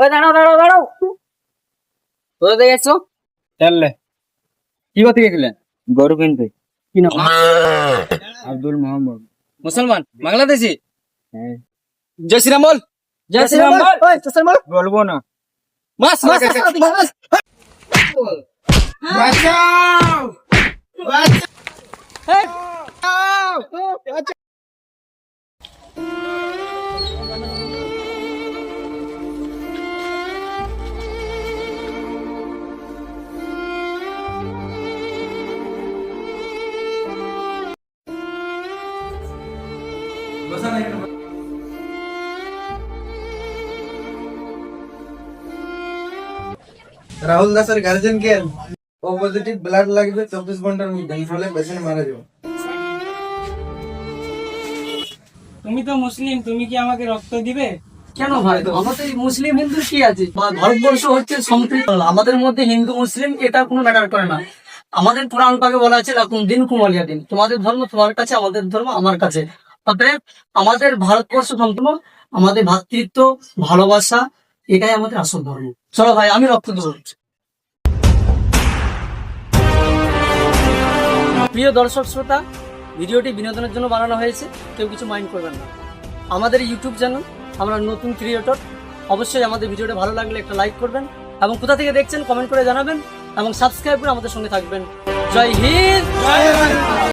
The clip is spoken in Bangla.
ওই দাঁড়াও দাঁড়াও দাঁড়াও। কোথা থেকে এসছো? চললে কি করতে গেছিলেন গরু কিনতে। কি নাম? আব্দুল মোহাম্মদ। মুসলমান? বাংলাদেশি? হ্যাঁ। জয় শ্রীরাম বল। জয় শ্রীরাম বল। বলব না। মাস মাস মাস রাহুল দাসের গার্জেন কে ও পজিটিভ ব্লাড লাগবে চব্বিশ ঘণ্টার মধ্যে ফলে পেশেন্ট মারা যাবে। তুমি তো মুসলিম তুমি কি আমাকে রক্ত দিবে? কেন ভাই? আমাদের মুসলিম হিন্দু কি আছে? বা- ভারতবর্ষ হচ্ছে আমাদের মধ্যে হিন্দু মুসলিম এটা কোনো ম্যাটার করে না। আমাদের পুরাণ পাকে বলা আছে দিন কুমালিয়া দিন তোমাদের ধর্ম তোমার কাছে আমাদের ধর্ম আমার কাছে। অতএব আমাদের ভারতবর্ষ সম্পূর্ণ আমাদের ভ্রাতৃত্ব ভালোবাসা, এটাই আমাদের আসল ধর্ম। চলো ভাই, আমি রক্ত প্রিয় দর্শক শ্রোতা, ভিডিওটি বিনোদনের জন্য বানানো হয়েছে, কেউ কিছু মাইন্ড করবেন না। আমাদের ইউটিউব চ্যানেল আমরা নতুন ক্রিয়েটর অবশ্যই আমাদের ভিডিওটা ভালো লাগলে একটা লাইক করবেন এবং কোথা থেকে দেখছেন কমেন্ট করে জানাবেন এবং সাবস্ক্রাইব করে আমাদের সঙ্গে থাকবেন। জয় হিন্দ!